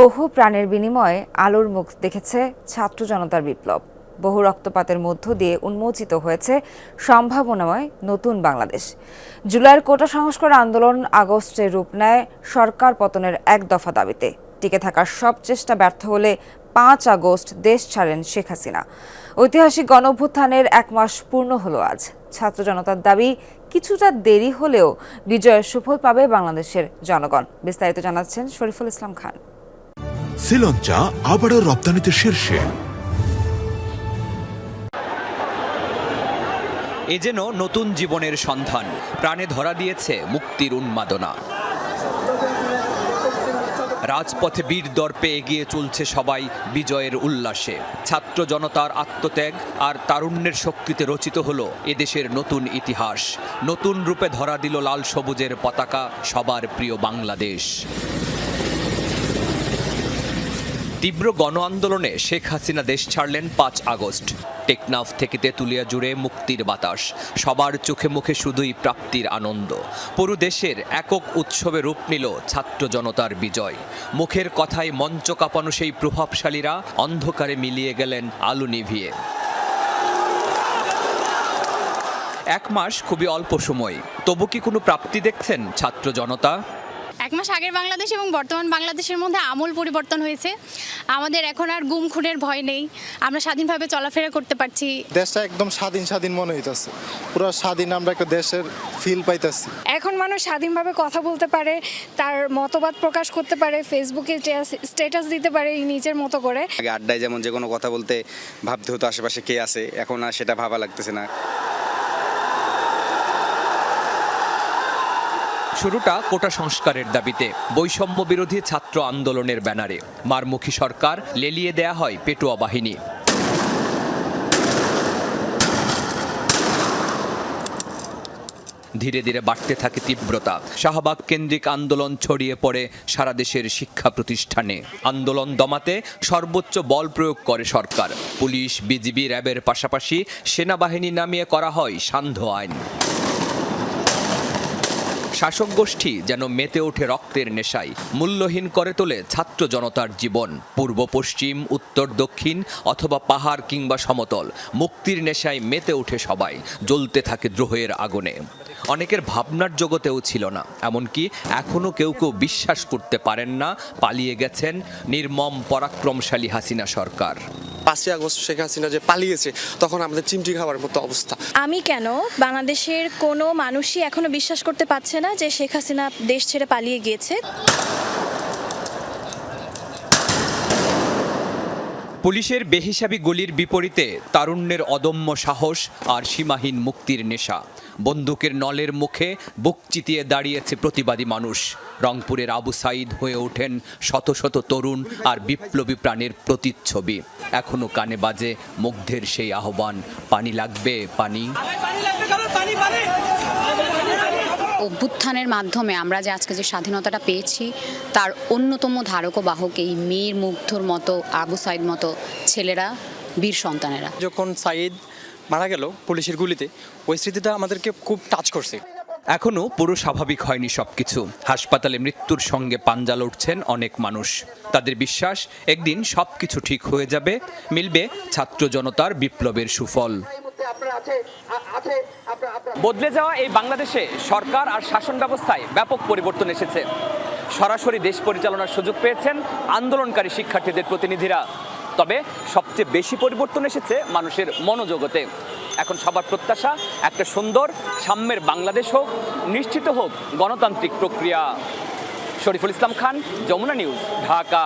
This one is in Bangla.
বহু প্রাণের বিনিময়ে আলোর মুখ দেখেছে ছাত্র জনতার বিপ্লব। বহু রক্তপাতের মধ্য দিয়ে উন্মোচিত হয়েছে সম্ভাবনাময় নতুন বাংলাদেশ। জুলাইয়ের কোটা সংস্কার আন্দোলন আগস্টে রূপ নেয় সরকার পতনের এক দফা দাবিতে। টিকে থাকার সব চেষ্টা ব্যর্থ হলে পাঁচ আগস্ট দেশ ছাড়েন শেখ হাসিনা। ঐতিহাসিক গণভ্যুত্থানের এক মাস পূর্ণ হলো আজ। ছাত্র জনতার দাবি, কিছুটা দেরি হলেও বিজয়ের সুফল পাবে বাংলাদেশের জনগণ। বিস্তারিত জানাচ্ছেন শরীফুল ইসলাম খান। শ্রীলঞ্চা আবারও রপ্তানিতে শীর্ষে। এ যেন নতুন জীবনের সন্ধান। প্রাণে ধরা দিয়েছে মুক্তির উন্মাদনা। রাজপথে বীর দর্পে এগিয়ে চলছে সবাই বিজয়ের উল্লাসে। ছাত্র জনতার আত্মত্যাগ আর তারুণ্যের শক্তিতে রচিত হলো এদেশের নতুন ইতিহাস। নতুন রূপে ধরা দিল লাল সবুজের পতাকা সবার প্রিয় বাংলাদেশ। তীব্র গণ আন্দোলনে শেখ হাসিনা দেশ ছাড়লেন পাঁচ আগস্ট। টেকনাফ থেকে তেঁতুলিয়া জুড়ে মুক্তির বাতাস। সবার চোখে মুখে শুধুই প্রাপ্তির আনন্দ। পুরো দেশের একক উৎসবে রূপ নিল ছাত্র জনতার বিজয়। মুখের কথায় মঞ্চ কাঁপানো সেই প্রভাবশালীরা অন্ধকারে মিলিয়ে গেলেন আলু নিভিয়ে। এক মাস খুবই অল্প সময়। তবু কি কোনো প্রাপ্তি দেখছেন ছাত্র জনতা? এক মাস আগের বাংলাদেশ এবং বর্তমান বাংলাদেশের মধ্যে আমূল পরিবর্তন হয়েছে। আমাদের এখন আর গুম খুনের ভয় নেই। আমরা স্বাধীনভাবে চলাফেরা করতে পারছি। দেশটা একদম স্বাধীন স্বাধীন মনে হইতেছে। পুরো স্বাধীন আমরা একটা দেশের ফিল পাইতেছি। এখন মানুষ স্বাধীনভাবে কথা বলতে পারে তার মতবাদ প্রকাশ করতে পারে ফেসবুকে স্ট্যাটাস দিতে পারে নিজের মতো করে। আগে আড্ডায় যেমন যে কোনো কথা বলতে ভাবতে হতো আশেপাশে কে আছে এখন আর সেটা ভাবা লাগতেছে না। শুরুটা কোটা সংস্কারের দাবিতে। বৈষম্য বিরোধী ছাত্র আন্দোলনের ব্যানারে। মারমুখী সরকার লেলিয়ে দেয়া হয় পেটুয়া বাহিনী। ধীরে ধীরে বাড়তে থাকে তীব্রতা। শাহবাগ কেন্দ্রিক আন্দোলন ছড়িয়ে পড়ে সারা দেশের শিক্ষা প্রতিষ্ঠানে। আন্দোলন দমাতে সর্বোচ্চ বল প্রয়োগ করে সরকার। পুলিশ, বিজিবি, র্যাবের পাশাপাশি সেনাবাহিনী নামিয়ে করা হয় সান্ধ্য আইন। শাসক গোষ্ঠী যেন মেতে ওঠে রক্তের নেশায়, মূল্যহীন করে তোলে ছাত্র জনতার জীবন। পূর্ব পশ্চিম, উত্তর দক্ষিণ অথবা পাহাড় কিংবা সমতল, মুক্তির নেশায় মেতে ওঠে সবাই, জ্বলতে থাকে দ্রোহের আগুনে। অনেকের ভাবনার জগতেও ছিল না, এমনকি এখনও কেউ কেউ বিশ্বাস করতে পারেন না, পালিয়ে গেছেন নির্মম পরাক্রমশালী হাসিনা সরকার। পাঁচই আগস্ট শেখ হাসিনা যে পালিয়েছে, তখন আমাদের চিমটি খাওয়ার মতো অবস্থা। আমি কেন? বাংলাদেশের কোনো মানুষই এখনও বিশ্বাস করতে পারছে না যে শেখ হাসিনা দেশ ছেড়ে পালিয়ে গিয়েছে। পুলিশের বেহিসাবি গুলির বিপরীতে তারুণ্যের অদম্য সাহস আর সীমাহীন মুক্তির নেশা। বন্দুকের নলের মুখে বুক চিতিয়ে দাঁড়িয়েছে প্রতিবাদী মানুষ। রংপুরের আবু সাইদ হয়ে ওঠেন শত শত তরুণ আর বিপ্লবী প্রাণের প্রতিচ্ছবি। এখনও কানে বাজে মুগ্ধের সেই আহ্বান, পানি লাগবে, পানি। অভ্যুত্থানের মাধ্যমে আমরা যে আজকে যে স্বাধীনতাটা পেয়েছি তার অন্যতম ধারক ও বাহক এই মীর মুগ্ধর মতো আবু সাইদ মতো ছেলেরা বীর সন্তানেরা। যখন সাইদ মারা গেল পুলিশের গুলিতে ওই স্মৃতিটা আমাদেরকে খুব টাচ করছে। এখনও পুরো স্বাভাবিক হয়নি সবকিছু। হাসপাতালে মৃত্যুর সঙ্গে পাঞ্জা লড়ছেন অনেক মানুষ। তাদের বিশ্বাস একদিন সবকিছু ঠিক হয়ে যাবে মিলবে ছাত্র জনতার বিপ্লবের সুফল। বদলে যাওয়া এই বাংলাদেশে সরকার আর শাসন ব্যবস্থায় ব্যাপক পরিবর্তন এসেছে। সরাসরি দেশ পরিচালনার সুযোগ পেয়েছেন আন্দোলনকারী শিক্ষার্থীদের প্রতিনিধিরা। তবে সবচেয়ে বেশি পরিবর্তন এসেছে মানুষের মনোজগতে। এখন সবার প্রত্যাশা, একটা সুন্দর, সাম্যের বাংলাদেশ হোক, নিশ্চিত হোক গণতান্ত্রিক প্রক্রিয়া। শরীফুল ইসলাম খান, যমুনা নিউজ, ঢাকা।